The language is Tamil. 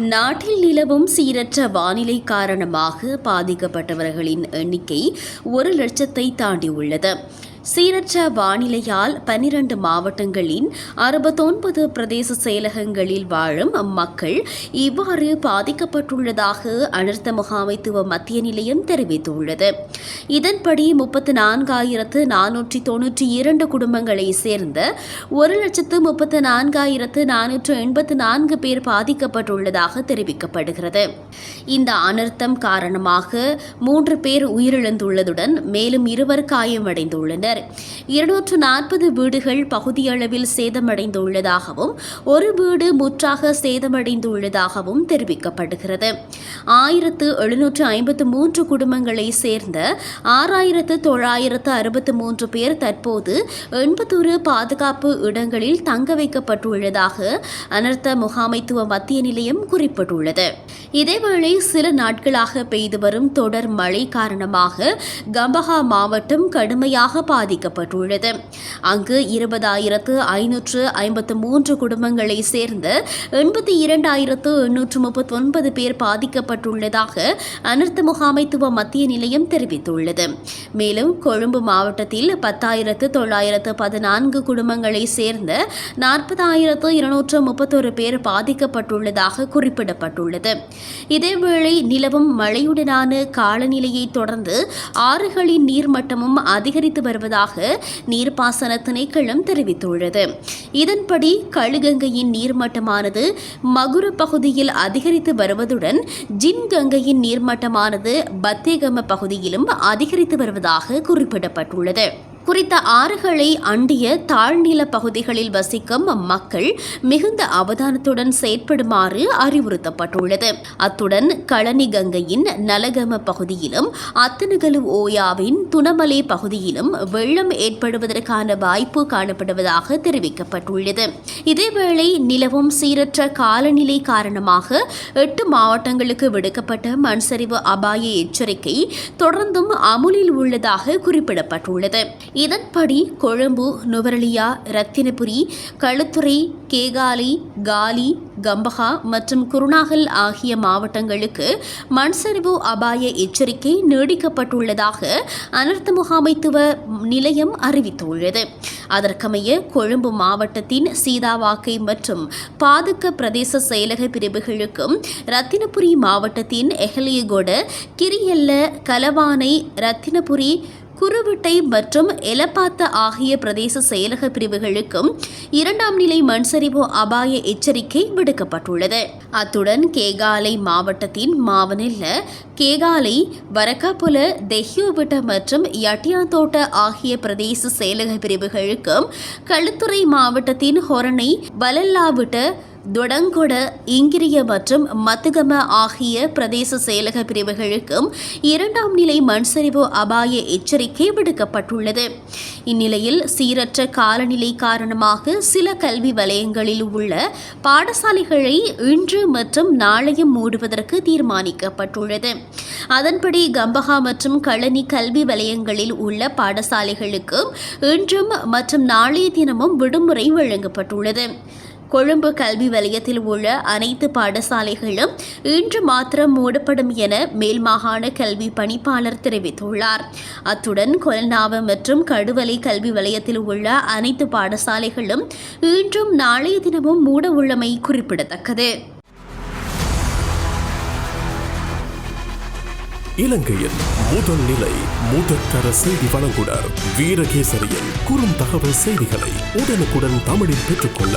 நாட்டில் நிலவும் சீரற்ற வானிலை காரணமாக பாதிக்கப்பட்டவர்களின் எண்ணிக்கை ஒரு லட்சத்தை தாண்டியுள்ளது. சீரற்ற வானிலையால் பனிரண்டு மாவட்டங்களின் அறுபத்தொன்பது பிரதேச செயலகங்களில் வாழும் மக்கள் இவ்வாறு பாதிக்கப்பட்டுள்ளதாக அனர்த்த முகாமைத்துவ மத்திய நிலையம் தெரிவித்துள்ளது. இதன்படி முப்பத்து நான்காயிரத்து நானூற்றி தொன்னூற்றி இரண்டு குடும்பங்களை சேர்ந்த ஒரு லட்சத்து முப்பத்து நான்காயிரத்து நானூற்று எண்பத்து நான்கு பேர் பாதிக்கப்பட்டுள்ளதாக தெரிவிக்கப்படுகிறது. இந்த அனர்த்தம் காரணமாக மூன்று பேர் உயிரிழந்துள்ளதுடன் மேலும் இருவர் காயமடைந்துள்ளனர். இருநூற்று நாற்பது வீடுகள் பகுதியளவில் சேதமடைந்துள்ளதாகவும் ஒரு வீடு முற்றாக சேதமடைந்துள்ளதாகவும் தெரிவிக்கப்படுகிறது. ஆயிரத்து எழுநூற்று ஐம்பத்து மூன்று குடும்பங்களை சேர்ந்த ஆறாயிரத்து தொள்ளாயிரத்து அறுபத்து மூன்று பேர் தற்போது எண்பத்தொரு பாதுகாப்பு இடங்களில் தங்க வைக்கப்பட்டுள்ளதாக அனர்த்த முகாமைத்துவ மத்திய நிலையம் குறிப்பிட்டுள்ளது. இதேவேளை சில நாட்களாக பெய்து வரும் தொடர் மழை காரணமாக கம்பஹா மாவட்டம் கடுமையாக பாதிக்கப்பட்டுள்ளது. அங்கு இருபதாயிரத்து ஐநூற்று ஐம்பத்து மூன்று குடும்பங்களை சேர்ந்த எண்பத்தி இரண்டாயிரத்து எண்ணூற்று முப்பத்தி ஒன்பது பேர் பாதிக்கப்பட்டுள்ளதாக அனர்த்த முகாமைத்துவ மத்திய நிலையம் தெரிவித்துள்ளது. மேலும் கொழும்பு மாவட்டத்தில் பத்தாயிரத்து தொள்ளாயிரத்து பதினான்கு குடும்பங்களை சேர்ந்த நாற்பதாயிரத்து இருநூற்று முப்பத்தொரு பேர் பாதிக்கப்பட்டுள்ளதாக குறிப்பிடப்பட்டுள்ளது. இதேவேளை நிலவும் மழையுடனான காலநிலையை தொடர்ந்து ஆறுகளின் நீர்மட்டமும் அதிகரித்து வருவது வருவதாக நீர்ப்பாசன திணைக்களம் தெரிவித்துள்ளது. இதன்படி கழுகங்கையின் நீர்மட்டமானது மகுர பகுதியில் அதிகரித்து வருவதுடன் ஜின் கங்கையின் நீர்மட்டமானது பத்தேகம பகுதியிலும் அதிகரித்து வருவதாக குறிப்பிடப்பட்டுள்ளது. குறித்த ஆறுகளை அண்டிய தாழ்நில பகுதிகளில் வசிக்கும் மக்கள் மிகுந்த அவதானத்துடன் செயற்படுமாறு அறிவுறுத்தப்பட்டுள்ளது. அத்துடன் களனி கங்கையின் நலகம பகுதியிலும் அத்தனகலு ஓயாவின் துணமலை பகுதியிலும் வெள்ளம் ஏற்படுவதற்கான வாய்ப்பு காணப்படுவதாக தெரிவிக்கப்பட்டுள்ளது. இதேவேளை நிலவும் சீரற்ற காலநிலை காரணமாக எட்டு மாவட்டங்களுக்கு விடுக்கப்பட்ட மண்சரிவு அபாய எச்சரிக்கை தொடர்ந்தும் அமுலில் உள்ளதாக குறிப்பிடப்பட்டுள்ளது. இதன்படி கொழும்பு நுவரலியா ரத்தினபுரி களுத்துறை கேகாலி காலி கம்பஹா மற்றும் குருநாகல் ஆகிய மாவட்டங்களுக்கு மண்சரிவு அபாய எச்சரிக்கை நீடிக்கப்பட்டுள்ளதாக அனர்த்த முகாமைத்துவ நிலையம் அறிவித்துள்ளது. அதற்கமைய கொழும்பு மாவட்டத்தின் சீதாவாக்கை மற்றும் பாதுக்க பிரதேச செயலக பிரிவுகளுக்கும் ரத்தினபுரி மாவட்டத்தின் எஹலியகோட கிரியல்ல கலவானை ரத்தினபுரி குருவிட்டை மற்றும் எலப்பாத்த ஆகிய பிரதேச செயலக பிரிவுகளுக்கும் இரண்டாம் நிலை மண்சரிவு அபாய எச்சரிக்கை விடுக்கப்பட்டுள்ளது. அத்துடன் கேகாலை மாவட்டத்தின் மாவனில்ல கேகாலை வரக்காபுல தெஹியோவிட்ட மற்றும் யட்டியாந்தோட்ட ஆகிய பிரதேச செயலக பிரிவுகளுக்கும் களுத்துறை மாவட்டத்தின் ஹொரணை வலல்லாவிட்ட தொடங்கொட இங்கிரிய மற்றும் மத்துகம ஆகிய பிரதேச செயலக பிரிவுகளுக்கும் இரண்டாம் நிலை மண்சரிவு அபாய எச்சரிக்கை விடுக்கப்பட்டுள்ளது. இந்நிலையில் சீரற்ற காலநிலை காரணமாக சில கல்வி வலயங்களில் உள்ள பாடசாலைகளை இன்று மற்றும் நாளையும் மூடுவதற்கு தீர்மானிக்கப்பட்டுள்ளது. அதன்படி கம்பஹா மற்றும் களனி கல்வி வலயங்களில் உள்ள பாடசாலைகளுக்கும் இன்றும் மற்றும் நாளைய தினமும் விடுமுறை வழங்கப்பட்டுள்ளது. கொழும்பு கல்வி வலயத்தில் உள்ள அனைத்து பாடசாலைகளும் இன்று மாத்திரம் மூடப்படும் என மேல் மாகாண கல்வி பணிப்பாளர் தெரிவித்துள்ளார். அத்துடன் கொல்நாவ மற்றும் கடுவலை கல்வி வலயத்தில் உள்ள அனைத்து பாடசாலைகளும் இன்றும் நாளைய தினமும் மூட உள்ளமை குறிப்பிடத்தக்கது. இலங்கையின் முதல் நிலை முதற்கர செய்தி வழங்குனர் வீரகேசரியின் குறும் தகவல் செய்திகளை உடனுக்குடன் தமிழில் பெற்றுக்கொள்ள